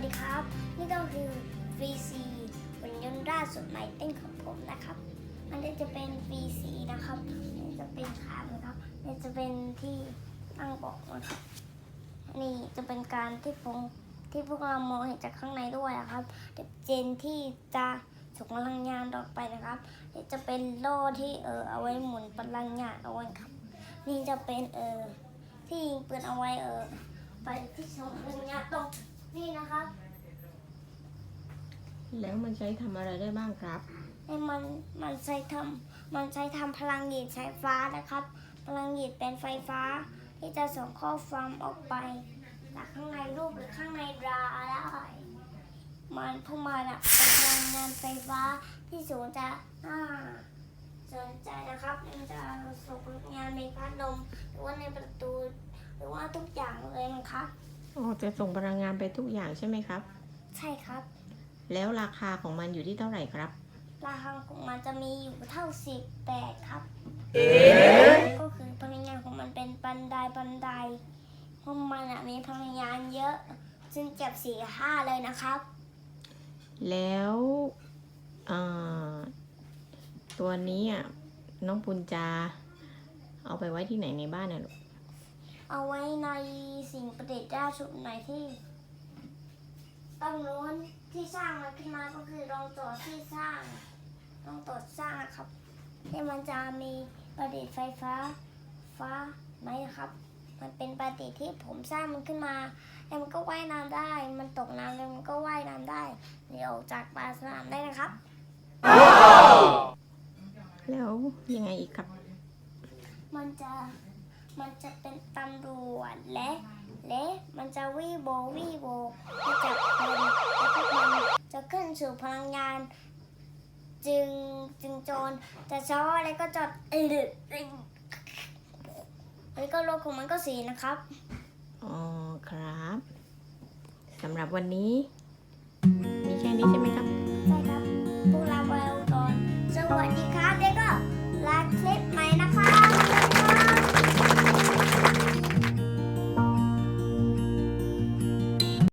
วัสดีครับ นี่ก็คือ VC หุ่นยนต์ล่าสุดใหม่เต้นของผมนะครับอันจะเป็น VC นะครับนี่จะเป็นขานะครับนี่จะเป็นที่ตั้งบอกนะครับ นี่จะเป็นการที่พงที่พวกเรามองเห็นจากข้างในด้วยนะครับเดี๋ยวเจนที่จะส่งพลังงานออกไปนะครับนี่จะเป็นโล่ที่เออเอาไว้หมุนพลังงานเอาไว้ครับ นี่จะเป็นเออที่ยิงปืนเอาไว้เออไปที่ส่งพลังงานตรงนี่นะครับ แล้วมันใช้ทำอะไรได้บ้างครับให้มันมันใช้ทำมันใช้ทำพลังหยีดไฟฟ้านะครับ พลังหยีดเป็นไฟฟ้า ที่จะส่งข้อความออกไปจากข้างในรูปหรือข้างในราได้มันพวกมันอะเป็นพลังงานไฟฟ้าที่ศูนย์จะอ่าสนใจนะครับมันจะส่งพลังงานในพัดลมหรือว่าในประตู หรือว่าทุกอย่างเลยนะครับอ๋อจะส่งพลังงานไปทุกอย่างใช่ไหมครับ ใช่ครับ แล้วราคาของมันอยู่ที่เท่าไหร่ครับ ราคาของมันจะมีอยู่เท่าสิบแปดครับก็คือพลังงานของมันเป็นบันไดบันไดเพราะมันอะมีพลังงานเยอะซึ่งเก็บสี่ห้าเลยนะครับ แล้วเอ่อตัวนี้อะน้องปุญจา เอาไปไว้ที่ไหนในบ้านน่ะลูก เอาไว้ในสิ่งประดิษฐ์ล่าสุดไหนที่ ตรงนู้นที่สร้างมันขึ้นมาก็คือโรงต่อที่สร้างโรงต่อสร้างนะครับ ที่มันจะมีประดิษฐ์ไฟฟ้าฟ้าไหมนะครับ มันเป็นประดิษฐ์ที่ผมสร้างมันขึ้นมาแล้วมันก็ว่ายน้ำได้ มันตกน้ำแล้วมันก็ว่ายน้ำได้เดี๋ยวออกจากปลาสนามได้นะครับ แล้วยังไงอีกครับ มันจะมันจะเป็นตำรวจและและ มันจะวีโบวีโบจับคนแล้วพวกมันจะขึ้นสู่พลังงาน จึงจึงโจรจะช้ออะไรก็จอดเออแล้วก็รถของมันก็สีนะครับ อ๋อครับสำหรับวันนี้ มีแค่นี้ใช่ไหมครับ ใช่ครับ พวกเราไปก่อน สวัสดีครับ